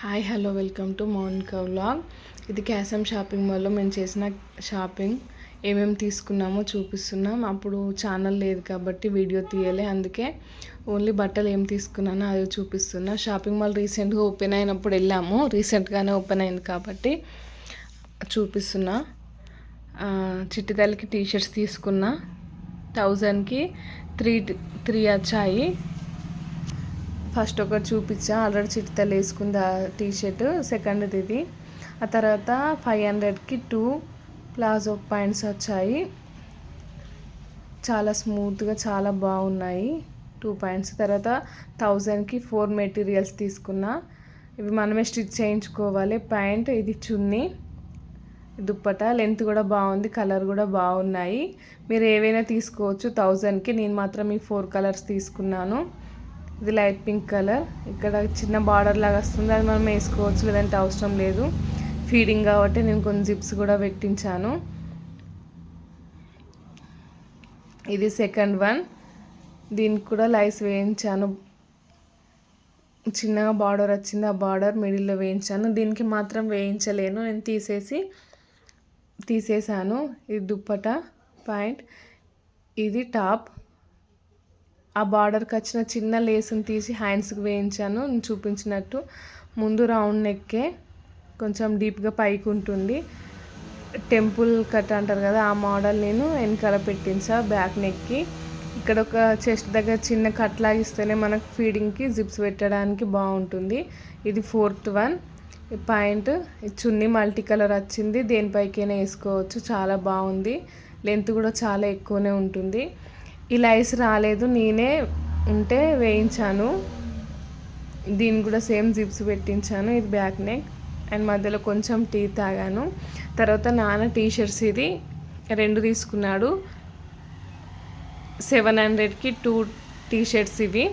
Hi hello welcome to Monika vlog. ఇది క్యాసమ్ shopping మాల్లో మేము చేసిన షాపింగ్. ఏమేమి తీసుకున్నామో చూపిస్తున్నాం. అప్పుడు ఛానల్ లేదు కాబట్టి వీడియో తీయలే. అందుకే ఓన్లీ బట్టలు ఏం తీసుకున్నానో అది చూపిస్తున్నా. షాపింగ్ మాల్ రీసెంట్గా ఓపెన్ అయినప్పుడు వెళ్ళాము. రీసెంట్గానే ఓపెన్ అయింది కాబట్టి చూపిస్తున్నా. చిట్టితల్లికి టీషర్ట్స్ తీసుకున్నా. థౌజండ్కి త్రీ త్రీ వచ్చాయి. ఫస్ట్ ఒకటి చూపించా. ఆల్రెడీ చిట్తలు వేసుకుంది ఆ టీషర్ట్ సెకండ్ది ఇది. ఆ తర్వాత ఫైవ్ హండ్రెడ్కి టూ ప్లాజో పాయింట్స్ వచ్చాయి. చాలా స్మూత్గా చాలా బాగున్నాయి టూ పాయింట్స్. తర్వాత థౌజండ్కి ఫోర్ మెటీరియల్స్ తీసుకున్నా. ఇవి మనమే స్టిచ్ చేయించుకోవాలి. ప్యాంట్ ఇది చున్నీ దుప్పట లెంత్ కూడా బాగుంది కలర్ కూడా బాగున్నాయి. మీరు ఏవైనా తీసుకోవచ్చు. థౌజండ్కి నేను మాత్రం ఈ ఫోర్ కలర్స్ తీసుకున్నాను. ఇది లైట్ పింక్ కలర్. ఇక్కడ చిన్న బార్డర్ లాగా వస్తుంది. అది మనం వేసుకోవచ్చు లేదంటే అవసరం లేదు. ఫీడింగ్ కాబట్టి నేను కొన్ని జిప్స్ కూడా పెట్టించాను. ఇది సెకండ్ వన్ దీనికి కూడా లైస్ వేయించాను. చిన్నగా బార్డర్ వచ్చింది. ఆ బార్డర్ మిడిల్లో వేయించాను. దీనికి మాత్రం వేయించలేను. నేను తీసేసి తీసేసాను. ఇది దుప్పట పాయింట్. ఇది టాప్. ఆ బార్డర్కి వచ్చిన చిన్న లేసుని తీసి హ్యాండ్స్కి వేయించాను. చూపించినట్టు. ముందు రౌండ్ నెక్కే కొంచెం డీప్గా పైకి ఉంటుంది టెంపుల్ కట్ అంటారు కదా ఆ మోడల్ నేను వెనకాల పెట్టించా బ్యాక్ నెక్కి. ఇక్కడ ఒక చెస్ట్ దగ్గర చిన్న కట్ లాగిస్తేనే మనకు ఫీడింగ్కి జిప్స్ పెట్టడానికి బాగుంటుంది. ఇది ఫోర్త్ వన్. పాయింట్ చున్నీ మల్టీ కలర్ వచ్చింది. దేనిపైకైనా వేసుకోవచ్చు. చాలా బాగుంది. లెంత్ కూడా చాలా ఎక్కువనే ఉంటుంది. ఇలా ఐస్ రాలేదు నేనే ఉంటే వేయించాను. దీన్ని కూడా సేమ్ జిప్స్ పెట్టించాను ఇది బ్యాక్ నెక్. అండ్ మధ్యలో కొంచెం టీ తాగాను. తర్వాత నాన్న టీషర్ట్స్ ఇది రెండు తీసుకున్నాడు. సెవెన్ హండ్రెడ్కి టూ టీషర్ట్స్ ఇవి.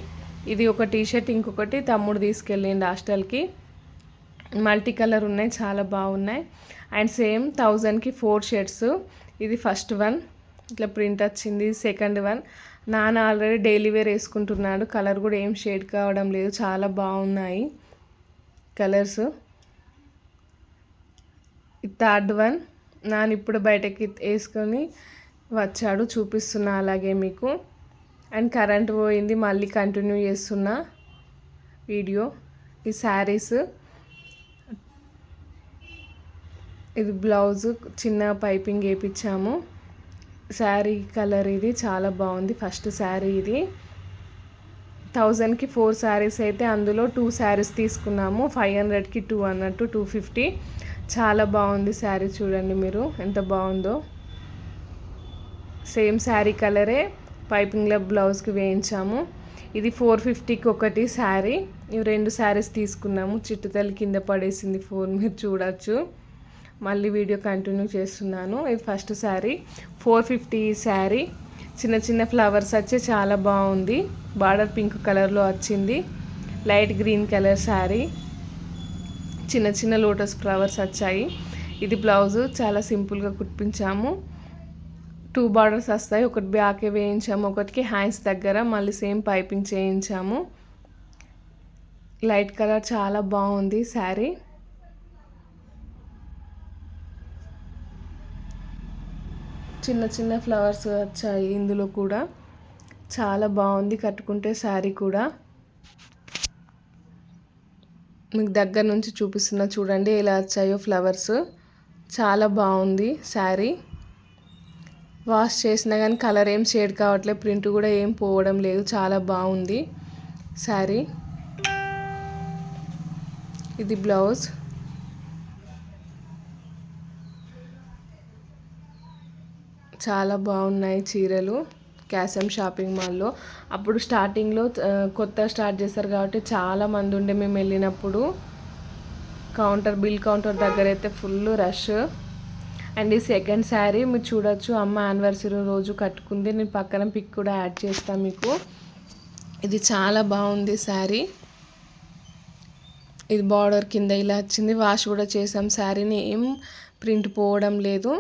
ఇది ఒక టీ షర్ట్ ఇంకొకటి తమ్ముడు తీసుకెళ్ళిండు హాస్టల్కి. మల్టీ కలర్ ఉన్నాయి చాలా బాగున్నాయి. అండ్ సేమ్ థౌజండ్కి ఫోర్ షర్ట్స్. ఇది ఫస్ట్ వన్. ఇట్లా ప్రింట్ వచ్చింది సెకండ్ వన్ నాన్న ఆల్రెడీ డైలీ వేర్ వేసుకుంటున్నాడు. కలర్ కూడా ఏం షేడ్ కావడం లేదు. చాలా బాగున్నాయి కలర్స్ థర్డ్ వన్ నాన్న ఇప్పుడు బయటకి వేసుకొని వచ్చాడు. చూపిస్తున్నా అలాగే మీకు. అండ్ కరెంట్ పోయింది. మళ్ళీ కంటిన్యూ చేస్తున్నా వీడియో ఈ శారీస్ ఇది బ్లౌజ్ చిన్న పైపింగ్ వేయించాము శారీ కలర్ ఇది చాలా బాగుంది. ఫస్ట్ శారీ ఇది. థౌజండ్కి ఫోర్ శారీస్ అయితే అందులో టూ శారీస్ తీసుకున్నాము. ఫైవ్ హండ్రెడ్కి టూ అన్నట్టు టూ ఫిఫ్టీ. చాలా బాగుంది శారీ చూడండి మీరు ఎంత బాగుందో. సేమ్ శారీ కలరే పైపింగ్లో బ్లౌజ్కి వేయించాము. ఇది ఫోర్ ఫిఫ్టీకి ఒకటి శారీ. ఇవి రెండు శారీస్ తీసుకున్నాము. చిట్టుతల్లి కింద పడేసింది ఫోన్ మీరు చూడొచ్చు. మళ్ళీ వీడియో కంటిన్యూ చేస్తున్నాను. ఇది first sari. Four fifty sari. చిన్న చిన్న ఫ్లవర్స్ వచ్చి చాలా బాగుంది. బార్డర్ పింక్ కలర్లో వచ్చింది. Light green colour sari. చిన్న చిన్న లోటస్ ఫ్లవర్స్ వచ్చాయి. ఇది బ్లౌజు. చాలా సింపుల్గా కుట్టించాము. టూ బార్డర్స్ వస్తాయి. ఒకటి బ్యాకే వేయించాము. ఒకటికి హ్యాండ్స్ దగ్గర. మళ్ళీ సేమ్ పైపింగ్ చేయించాము. లైట్ కలర్ చాలా బాగుంది శారీ. చిన్న చిన్న ఫ్లవర్స్ వచ్చాయి ఇందులో కూడా. చాలా బాగుంది కట్టుకుంటే శారీ కూడా. మీకు దగ్గర నుంచి చూపిస్తున్నా చూడండి ఎలా వచ్చాయో ఫ్లవర్స్. చాలా బాగుంది శారీ. వాష్ చేసినా కానీ కలర్ ఏం షేడ్ కావట్లేదు ప్రింట్ కూడా ఏం పోవడం లేదు. చాలా బాగుంది శారీ. ఇది బ్లౌజ్. చాలా బాగున్నాయి చీరలు క్యాసమ్ షాపింగ్ మాల్లో. అప్పుడు స్టార్టింగ్లో కొత్త స్టార్ట్ చేస్తారు కాబట్టి చాలా మంది ఉండే మేము వెళ్ళినప్పుడు. కౌంటర్ బిల్ కౌంటర్ దగ్గర అయితే ఫుల్ రష్. అండ్ ఈ సెకండ్ శారీ మీరు చూడొచ్చు అమ్మ యానివర్సరీ రోజు కట్టుకుంది. నేను పక్కన పిక్ కూడా యాడ్ చేస్తాను మీకు. ఇది చాలా బాగుంది శారీ. ఇది బార్డర్ కింద ఇలా వచ్చింది. వాష్ కూడా చేసాం శారీని ఏం ప్రింట్ పోవడం లేదు.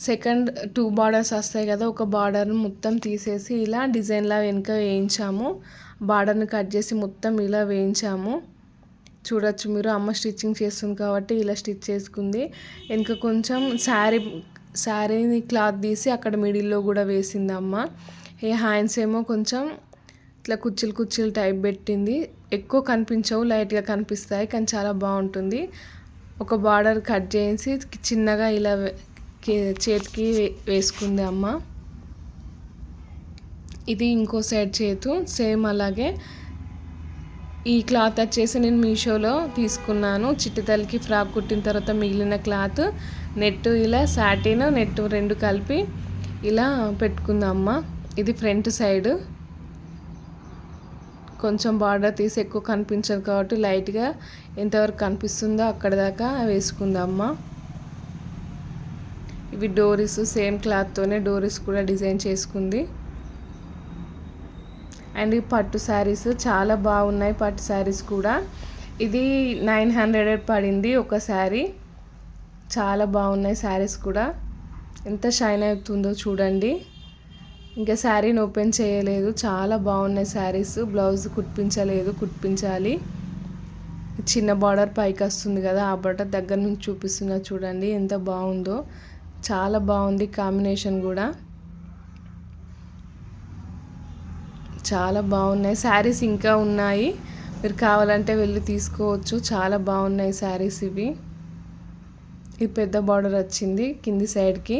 సెకండ్ టూ బార్డర్స్ వస్తాయి కదా ఒక బార్డర్ని మొత్తం తీసేసి ఇలా డిజైన్లా వెనుక వేయించాము. బార్డర్ని కట్ చేసి మొత్తం ఇలా వేయించాము. చూడొచ్చు మీరు అమ్మ స్టిచ్చింగ్ చేస్తుంది కాబట్టి ఇలా స్టిచ్ చేసుకుంది. ఇంకా కొంచెం శారీ శారీని క్లాత్ తీసి అక్కడ మిడిల్లో కూడా వేసింది అమ్మ. ఈ హ్యాండ్స్ ఏమో కొంచెం ఇట్లా కుర్చీలు కుర్చీలు టైప్ పెట్టింది. ఎక్కువ కనిపించవు లైట్గా కనిపిస్తాయి కానీ చాలా బాగుంటుంది. ఒక బార్డర్ కట్ చేసి చిన్నగా ఇలా చేతికి వేసుకుంది అమ్మ. ఇది ఇంకో సైడ్ చేతు సేమ్ అలాగే ఈ క్లాత్ వచ్చేసి నేను మీషోలో తీసుకున్నాను. చిట్టితల్లికి ఫ్రాక్ కుట్టిన తర్వాత మిగిలిన క్లాత్ నెట్ ఇలా సాటిన్ నెట్ రెండు కలిపి ఇలా పెట్టుకుందమ్మ ఇది ఫ్రంట్ సైడ్ కొంచెం బార్డర్ తీసి ఎక్కువ కనిపించదు కాబట్టి లైట్గా ఎంతవరకు కనిపిస్తుందో అక్కడ దాకా వేసుకుందమ్మ ఇవి డోరీస్ సేమ్ క్లాత్తోనే డోరీస్ కూడా డిజైన్ చేసుకుంది. అండ్ ఈ పట్టు శారీస్ చాలా బాగున్నాయి పట్టు శారీస్ కూడా. ఇది నైన్ హండ్రెడ్ పడింది ఒక శారీ. చాలా బాగున్నాయి శారీస్ కూడా. ఎంత షైన్ అవుతుందో చూడండి. ఇంకా శారీని ఓపెన్ చేయలేదు. చాలా బాగున్నాయి శారీస్. బ్లౌజ్ కుట్టించలేదు కుట్టించాలి. చిన్న బార్డర్ పైకి వస్తుంది కదా ఆ బార్డర్ దగ్గర నుంచి చూపిస్తున్నా చూడండి ఎంత బాగుందో. చాలా బాగుంది కాంబినేషన్ కూడా. చాలా బాగున్నాయి. శారీస్ ఇంకా ఉన్నాయి. మీరు కావాలంటే వెళ్ళి తీసుకోవచ్చు. చాలా బాగున్నాయి శారీస్ ఇవి. ఇది పెద్ద బార్డర్ వచ్చింది కింది సైడ్కి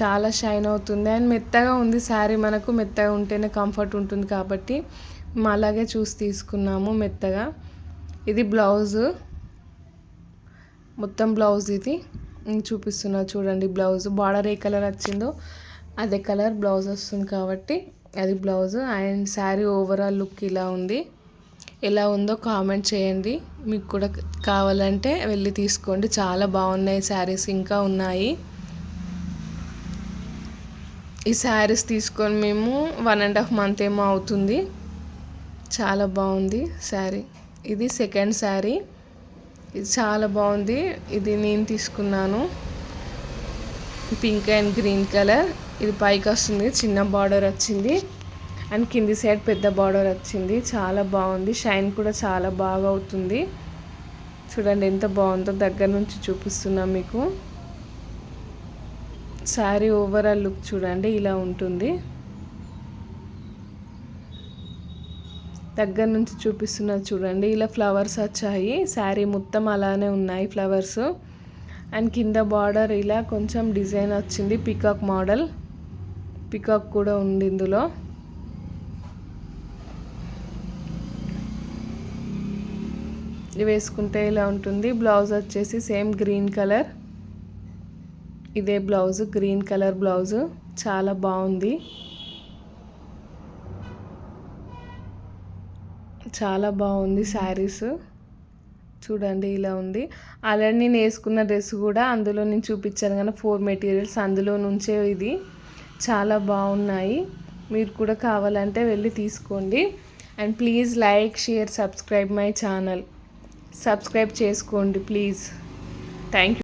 చాలా షైన్ అవుతుంది. అండ్ మెత్తగా ఉంది శారీ మనకు. మెత్తగా ఉంటేనే కంఫర్ట్ ఉంటుంది కాబట్టి. మా అలాగే చూసి తీసుకున్నాము మెత్తగా. ఇది బ్లౌజు. మొత్తం బ్లౌజ్ ఇది. చూపిస్తున్నా చూడండి బ్లౌజ్. బార్డర్ ఏ కలర్ వచ్చిందో అదే కలర్ బ్లౌజ్ వస్తుంది కాబట్టి అది blouse. And sari overall look ఇలా ఉంది. ఎలా ఉందో కామెంట్ చేయండి. మీకు కూడా కావాలంటే వెళ్ళి తీసుకోండి. చాలా బాగున్నాయి శారీస్ ఇంకా ఉన్నాయి. ఈ శారీస్ తీసుకొని మేము వన్ అండ్ హాఫ్ మంత్ ఏమో అవుతుంది. చాలా బాగుంది శారీ. ఇది సెకండ్ శారీ. ఇది చాలా బాగుంది. ఇది నేను తీసుకున్నాను. Pink and green colour. ఇది పైకి వస్తుంది. చిన్న బార్డర్ వచ్చింది. అండ్ కింది సైడ్ పెద్ద బార్డర్ వచ్చింది. చాలా బాగుంది. షైన్ కూడా చాలా బాగా అవుతుంది. చూడండి ఎంత బాగుందో దగ్గర నుంచి చూపిస్తున్నా మీకు. శారీ ఓవరాల్ లుక్ చూడండి ఇలా ఉంటుంది. దగ్గర నుంచి చూపిస్తున్నా చూడండి. ఇలా ఫ్లవర్స్ వచ్చాయి. శారీ మొత్తం అలానే ఉన్నాయి ఫ్లవర్స్. అండ్ కింద బార్డర్ ఇలా కొంచెం డిజైన్ వచ్చింది. Peacock model. పికాక్ కూడా ఉంది ఇందులో. వేసుకుంటే ఇలా ఉంటుంది. బ్లౌజ్ వచ్చేసి సేమ్ గ్రీన్ కలర్. ఇదే బ్లౌజ్ గ్రీన్ కలర్ బ్లౌజ్. చాలా బాగుంది. చాలా బాగుంది శారీస్. చూడండి ఇలా ఉంది. ఆల్రెడీ నేను వేసుకున్న డ్రెస్ కూడా అందులో నేను చూపించాను కానీ ఫోర్ మెటీరియల్స్ అందులో నుంచే ఇది. చాలా బాగున్నాయి. మీరు కూడా కావాలంటే వెళ్ళి తీసుకోండి. And please like share subscribe my channel. Subscribe చేసుకోండి ప్లీజ్. Thank you.